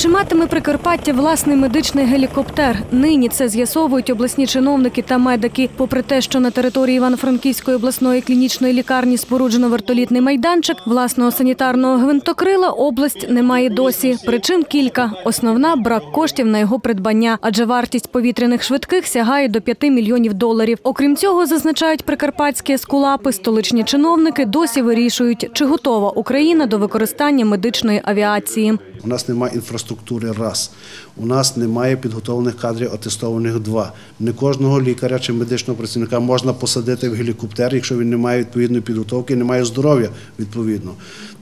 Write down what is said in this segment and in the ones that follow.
Чи матиме Прикарпаття власний медичний гелікоптер? Нині це з'ясовують обласні чиновники та медики. Попри те, що на території Івано-Франківської обласної клінічної лікарні споруджено вертолітний майданчик, власного санітарного гвинтокрила область не має досі. Причин кілька. Основна брак коштів на його придбання, адже вартість повітряних швидких сягає до 5 мільйонів доларів. Окрім цього, зазначають прикарпатські ескулапи, столичні чиновники досі вирішують, чи готова Україна до використання медичної авіації. У нас немає інфраструктури раз. У нас немає підготовлених кадрів атестованих два. Не кожного лікаря чи медичного працівника можна посадити в гелікоптер, якщо він не має відповідної підготовки, не має здоров'я відповідно.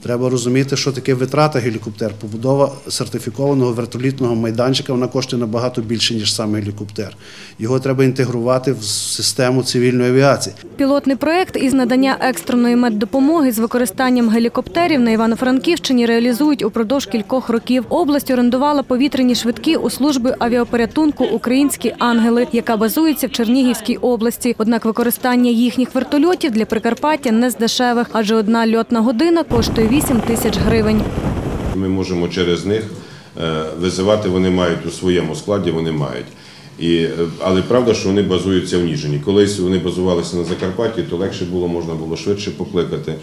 Треба розуміти, що таке витрата гелікоптер. Побудова сертифікованого вертолітного майданчика вона коштує набагато більше, ніж саме гелікоптер. Його треба інтегрувати в систему цивільної авіації. Пілотний проект із надання екстреної меддопомоги з використанням гелікоптерів на Івано-Франківщині реалізують упродовж кількох років. Область орендувала повітряні швидкі у служби авіапорятунку Українські ангели, яка базується в Чернігівській області. Однак використання їхніх вертольотів для Прикарпаття не з дешевих, адже одна льотна година коштує 8 тисяч гривень. Ми можемо через них е, визивати, вони мають у своєму складі, вони мають. І, е, але правда, що вони базуються в Ніжині. Колись вони базувалися на Закарпатті, то легше було, можна було швидше покликати.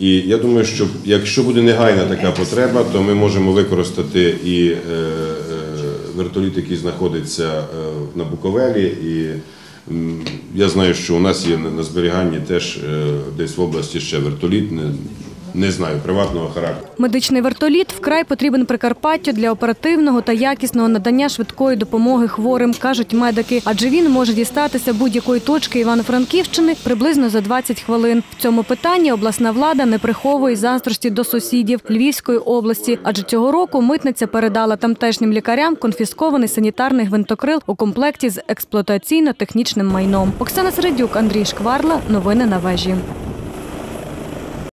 І я думаю, що якщо буде негайна така потреба, то ми можемо використати і е, е, вертоліт, який знаходиться е, на Буковелі. І я знаю, що у нас є на- зберіганні теж десь в області ще вертоліт, не знаю, приватного характеру. Медичний вертоліт вкрай потрібен Прикарпаттю для оперативного та якісного надання швидкої допомоги хворим, кажуть медики, адже він може дістатися будь-якої точки Івано-Франківщини приблизно за 20 хвилин. В цьому питанні обласна влада не приховує заздрості до сусідів Львівської області, адже цього року митниця передала тамтешнім лікарям конфіскований санітарний гвинтокрил у комплекті з експлуатаційно-технічним майном. Оксана Середюк, Андрій Шкварла. Новини на вежі.